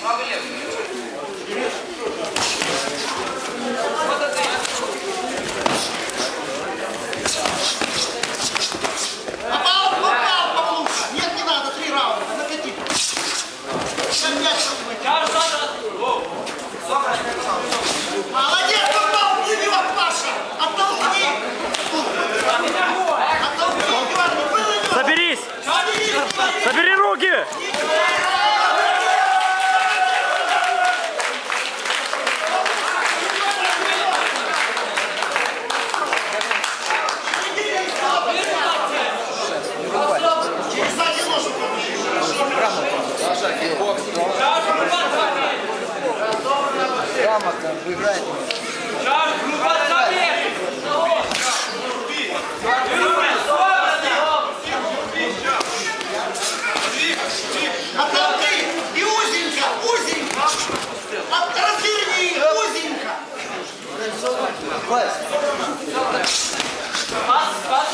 Правый левый. грамотно, вы играете. Класс. Пас, пас,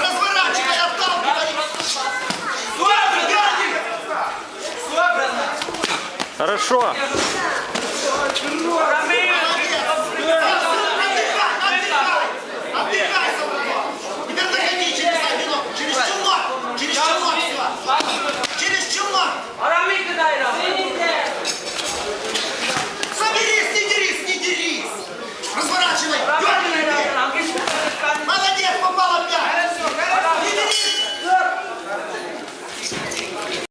Разворачивай, отталкивай. Хорошо. Отдыхай, Теперь доходи через один, через челно, через челно все.